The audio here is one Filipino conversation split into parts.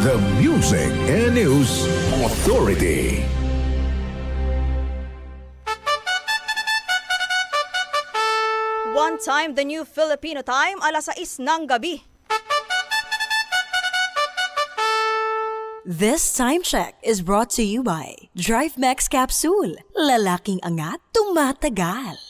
The Music and News Authority. One time, the new Filipino time, alas 6 ng gabi. This time check is brought to you by Drive Max Capsule. Lalaking angat, tumatagal.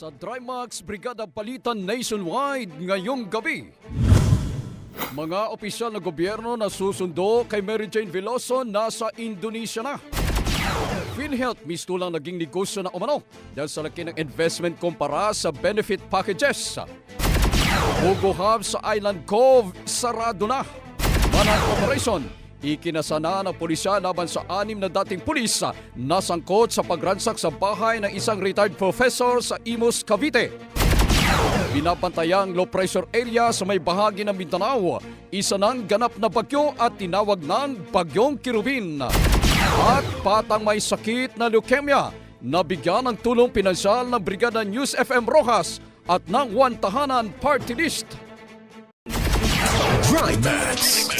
Sa Drymax Brigada Balita Nationwide ngayong gabi. Mga opisyal na gobyerno na susundo kay Mary Jane Veloso nasa Indonesia na. PhilHealth misto lang naging negosyo na umano dahil sa laki ng investment kumpara sa benefit packages. Hugo Hub sa Island Cove, sarado na. Manang operation, ikinasana ng pulisya laban sa anim na dating pulis na sangkot sa pagransak sa bahay ng isang retired professor sa Imus, Cavite. Binapantayang low pressure area sa may bahagi ng Mindanao, isa ng ganap na bagyo at tinawag ng Bagyong Kirubin. At patang may sakit na leukemia, nabigyan ng tulong pinansyal ng Brigada News FM Rojas at ng One Tahanan Party List. Drive Max.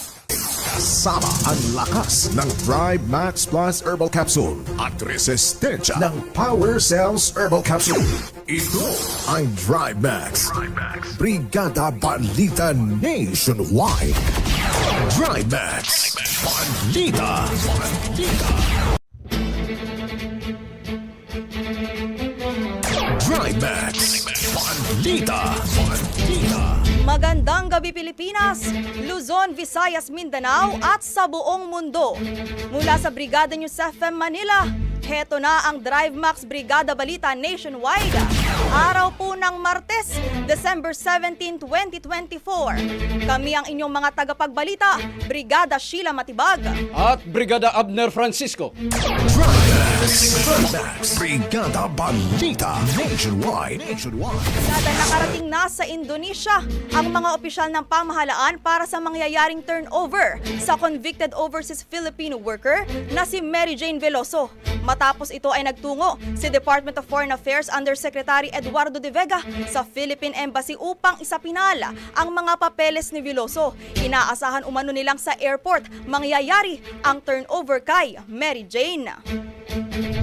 Kasama ang lakas ng Thrive Max Plus Herbal Capsule at resistensya ng Power Cells Herbal Capsule. Ito ang Thrive Max. Brigada Balita Nationwide. Thrive Max. Balita. Balita. Thrive Max. Balita. Balita. Magandang gabi Pilipinas, Luzon, Visayas, Mindanao at sa buong mundo. Mula sa Brigada News FM Manila, heto na ang Drive Max Brigada Balita Nationwide. Araw po ng Martes, December 17, 2024. Kami ang inyong mga tagapagbalita, Brigada Sheila Matibag. At Brigada Abner Francisco. Thrive Max. Trimax. Brigada Balita. Nationwide. Kada nakarating na sa Indonesia ang mga opisyal ng pamahalaan para sa mangyayaring turnover sa convicted overseas Filipino worker na si Mary Jane Veloso. Matapos ito ay nagtungo si Department of Foreign Affairs Undersecretary Eduardo de Vega sa Philippine Embassy upang isapinala ang mga papeles ni Veloso. Inaasahan umano nilang sa airport mangyayari ang turnover kay Mary Jane. Thank you.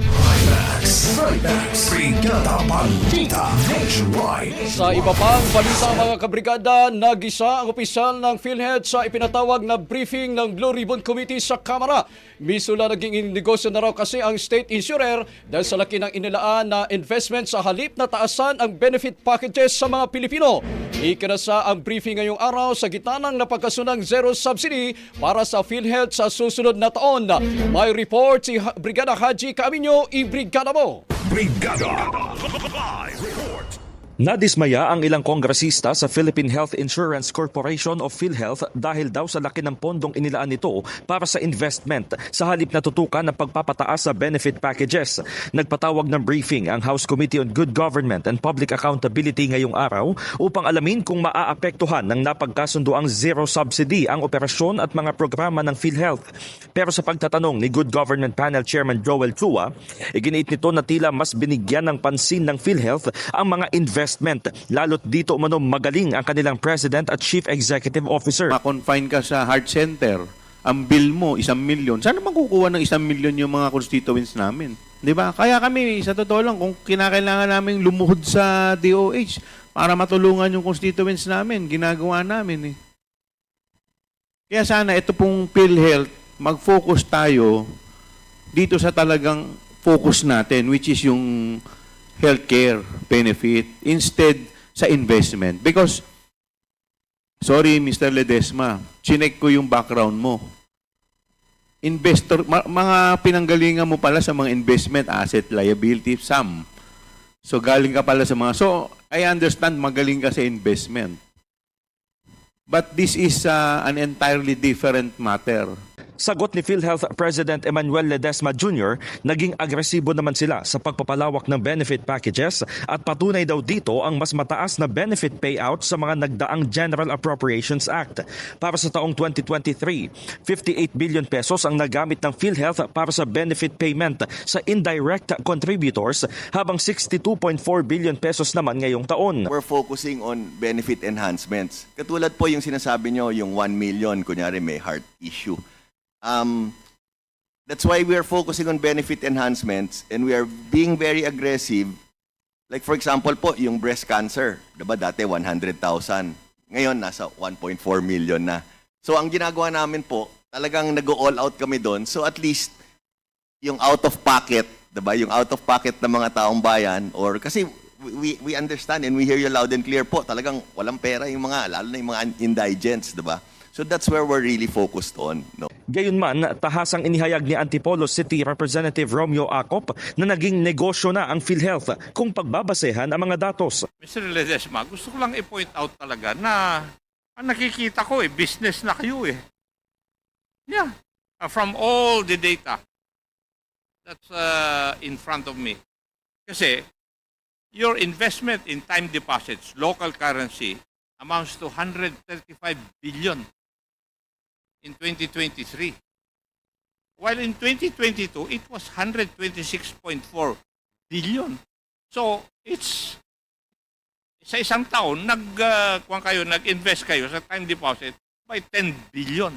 Trimax. Brigada Balita. Nationwide. Sa iba pang balita mga kabrigada, nagisa ang opisyal ng PhilHealth sa ipinatawag na briefing ng Blue Ribbon Committee sa Kamara. Misula naging negosyo na raw kasi ang state insurer dahil sa laki ng inilaan na investment sa halip na taasan ang benefit packages sa mga Pilipino. Ikinasa ang briefing ngayong araw sa gitna ng napagkasunang zero subsidy para sa PhilHealth sa susunod na taon. May report si Brigada Haji Camino, i-brigada! Brigada. Live report. Nadismaya ang ilang kongresista sa Philippine Health Insurance Corporation of PhilHealth dahil daw sa laki ng pondong inilaan nito para sa investment sa halip na tutukan ng pagpapataas sa benefit packages. Nagpatawag ng briefing ang House Committee on Good Government and Public Accountability ngayong araw upang alamin kung maaapektuhan ng napagkasundoang zero subsidy ang operasyon at mga programa ng PhilHealth. Pero sa pagtatanong ni Good Government Panel Chairman Joel Chua, iginiit nito na tila mas binigyan ng pansin ng PhilHealth ang mga investment lalo't dito umano magaling ang kanilang President at Chief Executive Officer. ma-confine ka sa heart center, ang bill mo, isang milyon, saan naman ng isang milyon yung mga constituents namin? Di ba? Kaya kami, sa totoo lang, kung kinakailangan namin lumuhod sa DOH para matulungan yung constituents namin, ginagawa namin eh. Kaya sana ito pong PhilHealth, mag-focus tayo dito sa talagang focus natin, which is yung healthcare benefit instead sa investment. Because Sorry, Mr. Ledesma. Chinek ko yung background mo. Investor, mga pinanggalingan mo pala sa mga investment, asset, liability, some. So, galing ka pala sa mga... So, I understand magaling ka sa investment. But this is uh, an entirely different matter. Sagot ni PhilHealth President Emmanuel Ledesma Jr., naging agresibo naman sila sa pagpapalawak ng benefit packages at patunay daw dito ang mas mataas na benefit payout sa mga nagdaang General Appropriations Act. Para sa taong 2023, 58 billion pesos ang nagamit ng PhilHealth para sa benefit payment sa indirect contributors habang 62.4 billion pesos naman ngayong taon. We're focusing on benefit enhancements. Katulad po yung sinasabi nyo, yung 1 million, kunyari may heart issue. Um, that's why we are focusing on benefit enhancements and we are being very aggressive. Like for example po, yung breast cancer, diba dati 100,000. Ngayon, nasa 1.4 million na. So ang ginagawa namin po, talagang nag-all out kami doon. So at least, yung out of pocket, 'di ba? Yung out of pocket ng mga taong bayan or kasi we we understand and we hear you loud and clear po. Talagang walang pera yung mga lalo na yung mga indigents, 'di ba? So that's where we're really focused on, no. Gayunman, tahasang inihayag ni Antipolo City Representative Romeo Acop na naging negosyo na ang PhilHealth kung pagbabasehan ang mga datos. Mr. Ledesma, gusto ko lang i-point out talaga na ang nakikita ko eh, business na kayo eh. Yeah. Uh, from all the data that's uh, in front of me. Kasi your investment in time deposits, local currency, amounts to 135 billion in 2023. While in 2022, it was 126.4 billion. So, it's sa isang taon, nag, uh, kayo, nag-invest kayo sa time deposit by 10 billion.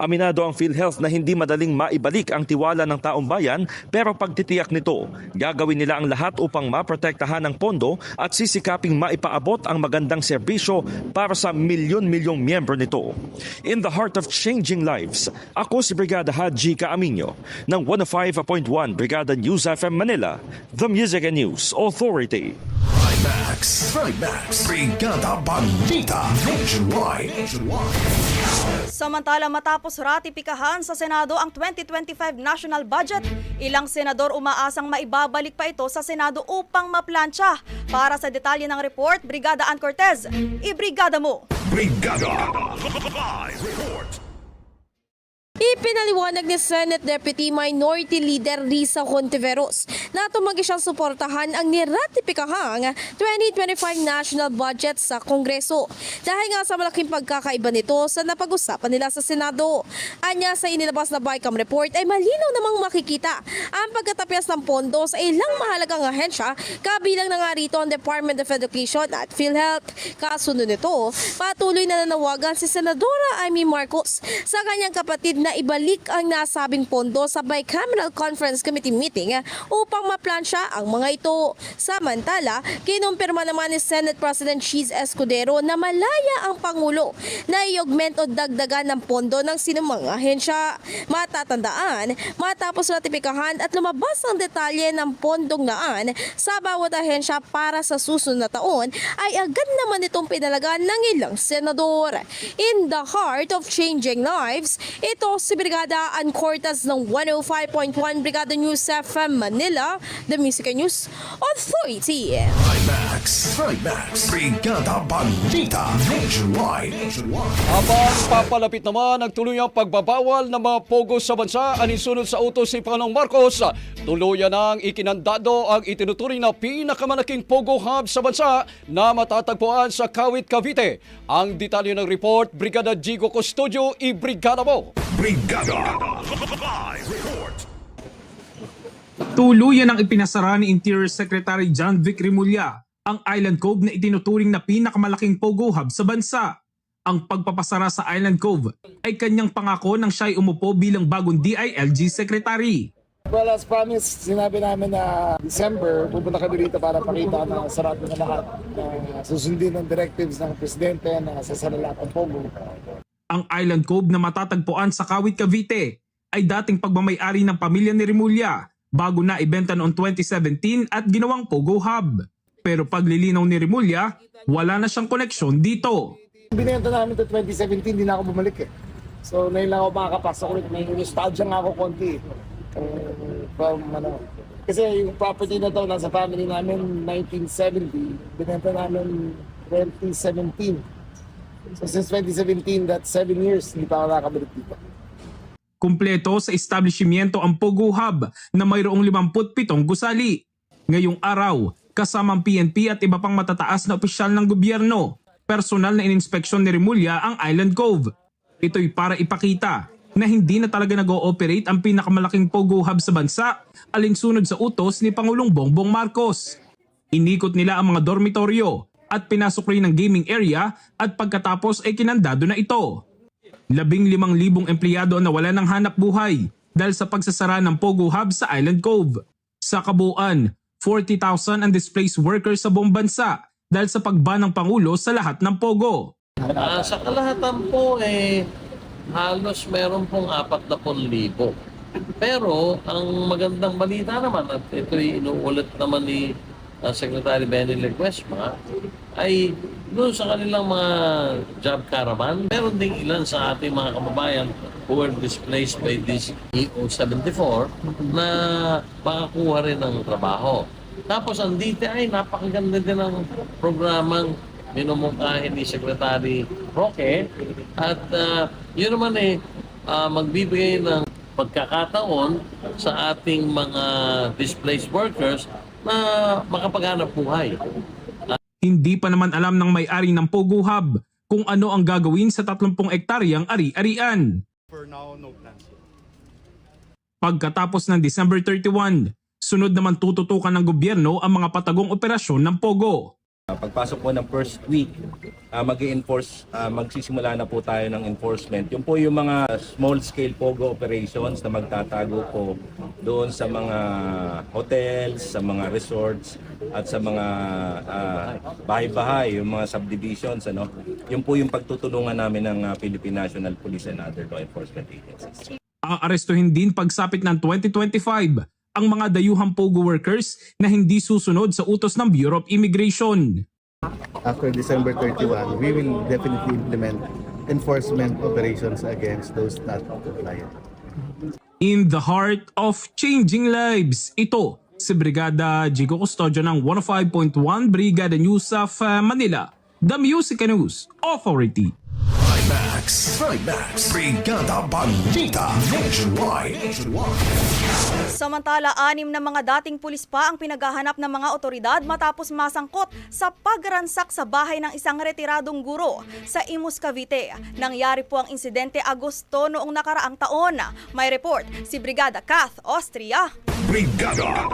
Aminado ang PhilHealth na hindi madaling maibalik ang tiwala ng taong bayan pero pagtitiyak nito, gagawin nila ang lahat upang maprotektahan ang pondo at sisikaping maipaabot ang magandang serbisyo para sa milyon-milyong miyembro nito. In the heart of changing lives, ako si Brigada Haji Kaaminyo ng 105.1 Brigada News FM Manila, The Music and News Authority. Trimax. Trimax. Brigada. Nationwide. Nationwide. Samantala matapos ratipikahan sa Senado ang 2025 national budget, ilang senador umaasang maibabalik pa ito sa Senado upang maplansya. Para sa detalye ng report, Brigada Ann Cortez, ibrigada mo! Brigada. Live report. Ipinaliwanag ni Senate Deputy Minority Leader Risa Contiveros na tumagi siyang suportahan ang niratipikahang 2025 national budget sa Kongreso dahil nga sa malaking pagkakaiba nito sa napag-usapan nila sa Senado. Anya sa inilabas na BICAM report ay malinaw namang makikita ang pagkatapyas ng pondo sa ilang mahalagang ahensya kabilang na nga rito ang Department of Education at PhilHealth. Kasunod nito, patuloy na nanawagan si Senadora Amy Marcos sa kanyang kapatid na ibalik ang nasabing pondo sa Bicameral Conference Committee meeting upang maplansya ang mga ito. Samantala, kinumpirma naman ni Senate President Cheese Escudero na malaya ang Pangulo na i-augment o dagdagan ng pondo ng sinumang ahensya. Matatandaan, matapos ratipikahan at lumabas ang detalye ng pondong naan sa bawat ahensya para sa susunod na taon ay agad naman itong pinalagan ng ilang senador. In the heart of changing lives, ito si Brigada Ann Cortez ng 105.1 Brigada News FM Manila, The Music News Authority. Trimax, Trimax, Brigada Balita Nationwide. Habang papalapit naman ang tuluyang pagbabawal ng mga pogo sa bansa anisunod sa utos ni Pangulong Marcos, tuluyan ang ikinandado ang itinuturing na pinakamalaking pogo hub sa bansa na matatagpuan sa Kawit, Cavite. Ang detalye ng report, Brigada Jigo Custodio, i-brigada mo. Brigada Live Report. Tuluyan ang ipinasara ni Interior Secretary John Vic Rimulya ang Island Cove na itinuturing na pinakamalaking pogo hub sa bansa. Ang pagpapasara sa Island Cove ay kanyang pangako nang siya'y umupo bilang bagong DILG Secretary. Well, as promised, sinabi namin na December, pupunta kami rito para pakita na sarap na lahat na susundin ang directives ng Presidente na sasara lahat ng Pogo. Ang Island Cove na matatagpuan sa Kawit, Cavite ay dating pagmamayari ng pamilya ni Rimulya bago na ibenta noong 2017 at ginawang Pogo Hub. Pero paglilinaw ni Rimulya, wala na siyang koneksyon dito. Binenta namin to 2017, hindi na ako bumalik eh. So, ngayon lang ako makakapasok ulit. May nostalgia nga ako konti. Uh, from, ano, kasi yung property na to nasa family namin 1970, binenta namin 2017. So since 2017, that's 7 years, hindi pa ako nakakabalik dito. Kumpleto sa establishmento ang Pogo Hub na mayroong 57 gusali. Ngayong araw, kasama ang PNP at iba pang matataas na opisyal ng gobyerno, personal na ininspeksyon ni Rimulya ang Island Cove. Ito'y para ipakita na hindi na talaga nag-ooperate ang pinakamalaking Pogo Hub sa bansa alinsunod sa utos ni Pangulong Bongbong Marcos. Inikot nila ang mga dormitoryo at pinasok rin ng gaming area at pagkatapos ay kinandado na ito. Labing limang libong empleyado ang nawala ng hanap buhay dahil sa pagsasara ng Pogo Hub sa Island Cove. Sa kabuuan, 40,000 ang displaced workers sa buong bansa dahil sa pagba ng Pangulo sa lahat ng Pogo. Ah, sa kalahatan po, eh, halos meron pong 40,000. Pero ang magandang balita naman, at ito'y inuulit naman ni ah, Secretary Benny Lequesma, ay doon sa kanilang mga job caravan, meron ding ilan sa ating mga kababayan who were displaced by this EO74 na makakuha rin ng trabaho. Tapos ang DTI, napakaganda din ng programang minumungkahin ni Secretary Roque at ah, yun naman eh ah, magbibigay ng pagkakataon sa ating mga displaced workers na makapaghanap buhay. Hindi pa naman alam ng may-ari ng Pogo Hub kung ano ang gagawin sa 30 ektaryang ari-arian. Pagkatapos ng December 31, sunod naman tututukan ng gobyerno ang mga patagong operasyon ng Pogo. Pagpasok po ng first week, uh, mag-enforce, ah, magsisimula na po tayo ng enforcement. Yung po yung mga small-scale POGO operations na magtatago po doon sa mga hotels, sa mga resorts, at sa mga ah, bahay-bahay, yung mga subdivisions. Ano? Yung po yung pagtutulungan namin ng ah, Philippine National Police and other law enforcement agencies. Aarestuhin din pagsapit ng 2025 ang mga dayuhang Pogo workers na hindi susunod sa utos ng Bureau of Immigration. After December 31, we will definitely implement enforcement operations against those not compliant. In the heart of changing lives, ito si Brigada Jigo Custodio ng 105.1 Brigada News of uh, Manila, The Music News Authority. Trimax, Trimax. Brigada Balita. Nationwide. Samantala, anim na mga dating pulis pa ang pinaghahanap ng mga otoridad matapos masangkot sa pagransak sa bahay ng isang retiradong guro sa Imus, Cavite. Nangyari po ang insidente Agosto noong nakaraang taon. May report si Brigada Kath Austria. Brigada.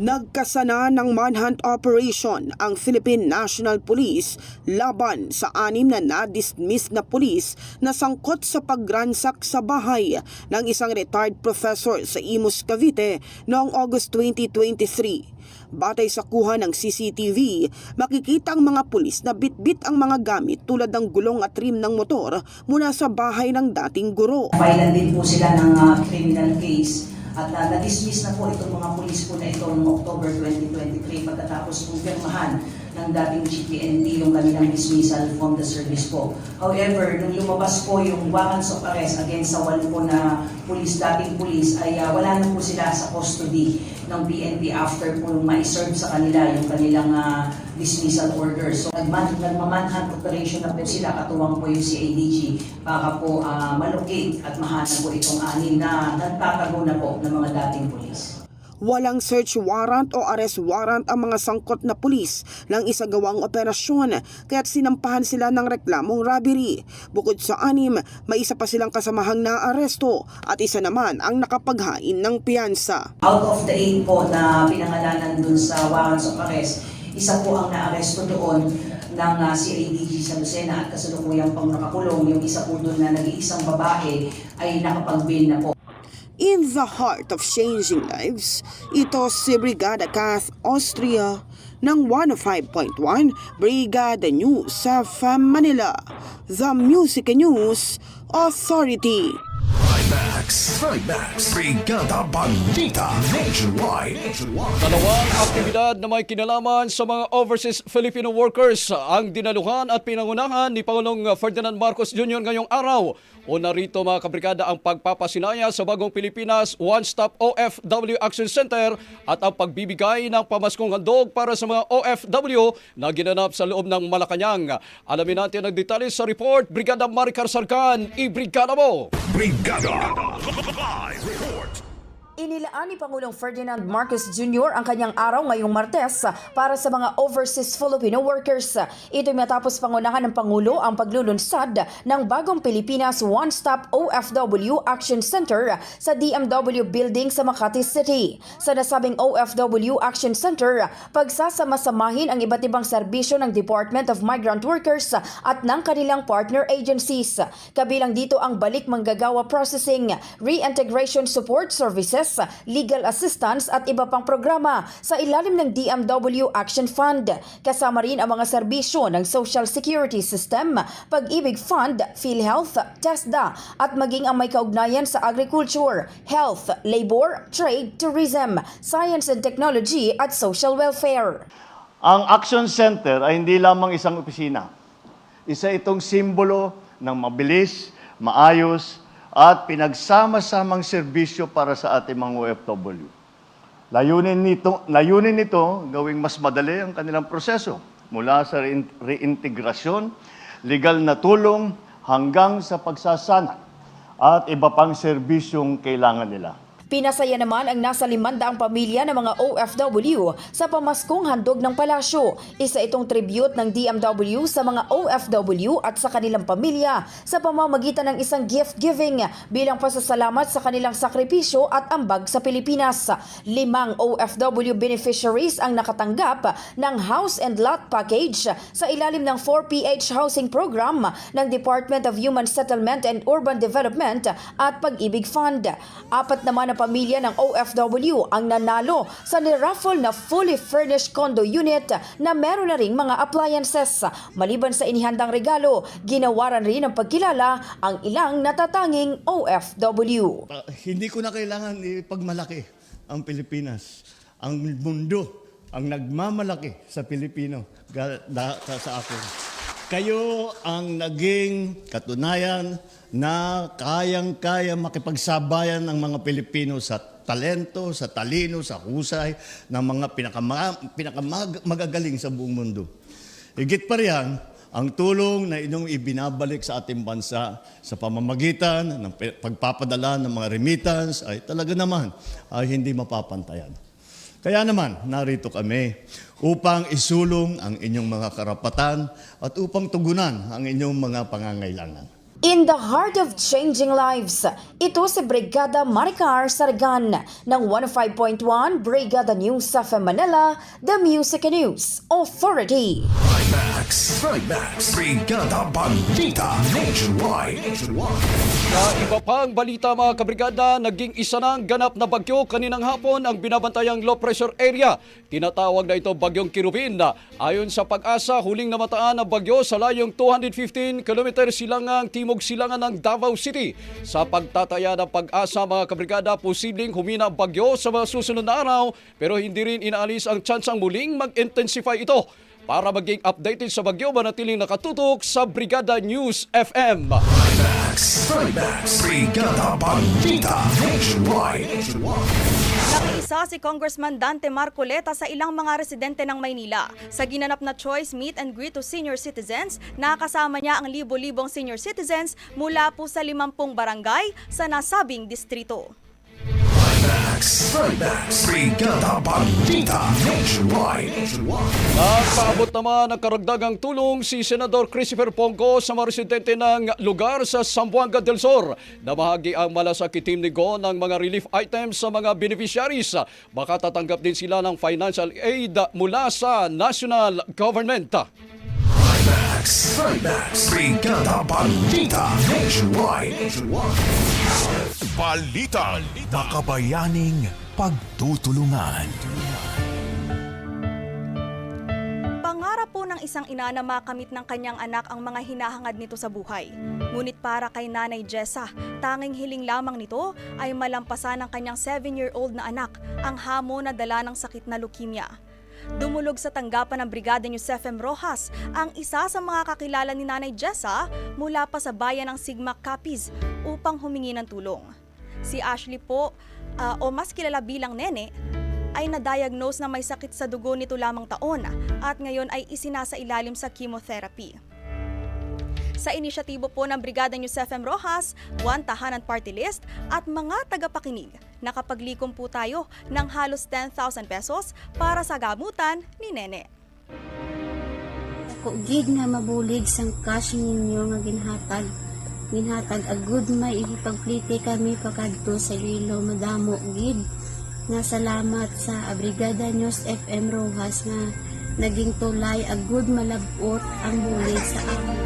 Nagkasana ng manhunt operation ang Philippine National Police laban sa anim na na-dismiss na pulis na sangkot sa pagransak sa bahay ng isang retired professor sa Imus, Cavite noong August 2023. Batay sa kuha ng CCTV, makikita ang mga pulis na bitbit ang mga gamit tulad ng gulong at rim ng motor mula sa bahay ng dating guro. Filean din po sila ng ah, criminal case at uh, na-dismiss na po itong mga pulis po na ito noong October 2023 pagkatapos kumpirmahan ng dating GPNP yung kanilang dismissal from the service po. However, nung lumabas po yung warrants of arrest against sa walo po na pulis, dating pulis, ay ah, wala na po sila sa custody ng PNP after po ma-serve sa kanila yung kanilang ah, dismissal order. So nagman nagmamanhunt operation na po sila katuwang po yung CADG para po ah, malocate at mahanap po itong anin na nagtatago na po ng mga dating pulis. Walang search warrant o arrest warrant ang mga sangkot na pulis ng isagawang operasyon kaya't sinampahan sila ng reklamong robbery. Bukod sa anim, may isa pa silang kasamahang naaresto at isa naman ang nakapaghain ng piyansa. Out of the eight po na pinangalanan dun sa warrants of arrest, isa po ang naaresto doon ng uh, CADG sa Lucena at kasalukuyang pang nakakulong. Yung isa po doon na nag-iisang babae ay nakapag-bail na po. In the heart of changing lives, ito si Brigada Kath Austria ng 105.1 Brigada News sa Manila, The Music News Authority. Trimax. Trimax. Brigada Balita Nationwide. Dalawang aktibidad na may kinalaman sa mga overseas Filipino workers ang dinaluhan at pinangunahan ni Pangulong Ferdinand Marcos Jr. ngayong araw. O narito mga kabrigada ang pagpapasinaya sa bagong Pilipinas One-Stop OFW Action Center at ang pagbibigay ng pamaskong handog para sa mga OFW na ginanap sa loob ng Malacanang. Alamin natin ang detalye sa report, Brigada Maricar Sarkan, i-brigada mo! Brigada. Live report. Inilaan ni Pangulong Ferdinand Marcos Jr. ang kanyang araw ngayong Martes para sa mga overseas Filipino workers. Ito matapos pangunahan ng Pangulo ang paglulunsad ng bagong Pilipinas One-Stop OFW Action Center sa DMW Building sa Makati City. Sa nasabing OFW Action Center, pagsasama-samahin ang iba't ibang serbisyo ng Department of Migrant Workers at ng kanilang partner agencies. Kabilang dito ang balik manggagawa processing, reintegration support services, legal assistance at iba pang programa sa ilalim ng DMW Action Fund. Kasama rin ang mga serbisyo ng Social Security System, Pag-ibig Fund, PhilHealth, TESDA at maging ang may kaugnayan sa agriculture, health, labor, trade, tourism, science and technology at social welfare. Ang Action Center ay hindi lamang isang opisina. Isa itong simbolo ng mabilis, maayos, at pinagsama-samang serbisyo para sa ating mga OFW. Layunin nito, layunin nito gawing mas madali ang kanilang proseso mula sa rein- reintegrasyon, legal na tulong hanggang sa pagsasana at iba pang serbisyong kailangan nila. Pinasaya naman ang nasa limandaang pamilya ng mga OFW sa pamaskong handog ng palasyo. Isa itong tribute ng DMW sa mga OFW at sa kanilang pamilya sa pamamagitan ng isang gift giving bilang pasasalamat sa kanilang sakripisyo at ambag sa Pilipinas. Limang OFW beneficiaries ang nakatanggap ng house and lot package sa ilalim ng 4PH housing program ng Department of Human Settlement and Urban Development at Pag-ibig Fund. Apat naman na pamilya ng OFW ang nanalo sa niraffle na fully furnished condo unit na meron na ring mga appliances. Maliban sa inihandang regalo, ginawaran rin ng pagkilala ang ilang natatanging OFW. Ah, hindi ko na kailangan ipagmalaki ang Pilipinas. Ang mundo ang nagmamalaki sa Pilipino da- sa, sa akin. Kayo ang naging katunayan na kayang-kaya makipagsabayan ng mga Pilipino sa talento, sa talino, sa husay ng mga pinakama, pinakamagagaling sa buong mundo. Higit pa riyan, ang tulong na inyong ibinabalik sa ating bansa sa pamamagitan ng pagpapadala ng mga remittance ay talaga naman ay hindi mapapantayan. Kaya naman, narito kami upang isulong ang inyong mga karapatan at upang tugunan ang inyong mga pangangailangan. In the heart of changing lives, ito si Brigada Maricar Sargan ng 105.1 Brigada News sa Manila, The Music and News Authority. Max, Max, Brigada Balita Nationwide. Sa iba pang balita mga kabrigada, naging isa ng ganap na bagyo kaninang hapon ang binabantayang low pressure area. Tinatawag na ito bagyong Kirubin. Ayon sa pag-asa, huling namataan ang bagyo sa layong 215 km silangang timog silangan ng Davao City. Sa pagtataya ng pag-asa mga kabrigada, posibleng humina bagyo sa mga susunod na araw pero hindi rin inaalis ang tsansang muling mag-intensify ito. Para maging updated sa bagyo, manatiling nakatutok sa Brigada News FM. Brigada Balita Nationwide. Nakiisa si Congressman Dante Marcoleta sa ilang mga residente ng Maynila. Sa ginanap na Choice Meet and Greet to Senior Citizens, nakasama niya ang libo-libong senior citizens mula po sa 50 barangay sa nasabing distrito. Max, Max, Brigada Balita Nationwide. Nagpaabot naman ng karagdagang tulong si Senador Christopher Pongo sa mga residente ng lugar sa Zamboanga del Sur na bahagi ang malasakit team ni Go ng mga relief items sa mga beneficiaries. Baka tatanggap din sila ng financial aid mula sa national government. Max, Max, Brigada Balita Nationwide. Balita, makabayaning pagtutulungan. Pangarap po ng isang ina na makamit ng kanyang anak ang mga hinahangad nito sa buhay. Ngunit para kay Nanay Jessa, tanging hiling lamang nito ay malampasan ng kanyang 7-year-old na anak ang hamon na dala ng sakit na leukemia. Dumulog sa tanggapan ng Brigada News FM Rojas ang isa sa mga kakilala ni Nanay Jessa mula pa sa bayan ng Sigma Capiz upang humingi ng tulong. Si Ashley po, ah, o mas kilala bilang Nene, ay na-diagnose na may sakit sa dugo nito lamang taon at ngayon ay isinasa ilalim sa chemotherapy. Sa inisyatibo po ng Brigada News FM Rojas, One Tahanan Party List at mga tagapakinig, nakapaglikom po tayo ng halos 10,000 pesos para sa gamutan ni Nene. Ako gid nga mabulig sang cash ninyo nga ginhatag. Ginhatag agud may ipagplite kami pakadto sa Iloilo madamo gid. Nga salamat sa Brigada News FM Rojas nga naging tulay agud malabot ang bulig sa amin.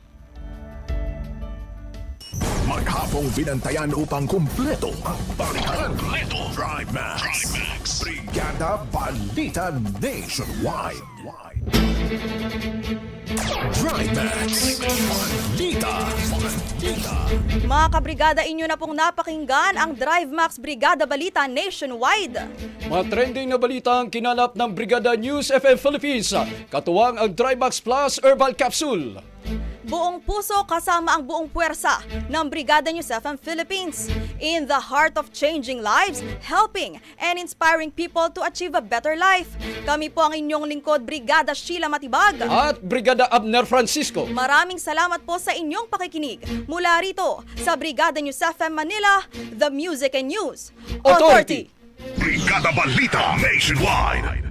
Maghapong binantayan upang kumpleto ang balikan. Drive Max. Brigada Balita Nationwide. Drive Max. Balita. Balita. Mga kabrigada, inyo na pong napakinggan ang Drive Max Brigada Balita Nationwide. Mga trending na balita ang kinalap ng Brigada News FM Philippines. Katuwang ang Trimax Plus Herbal Capsule. Buong puso kasama ang buong puwersa ng Brigada News FM Philippines. In the heart of changing lives, helping and inspiring people to achieve a better life. Kami po ang inyong lingkod, Brigada Sheila Matibag. At Brigada Abner Francisco. Maraming salamat po sa inyong pakikinig. Mula rito sa Brigada News FM Manila, The Music and News Authority. Brigada Balita Nationwide.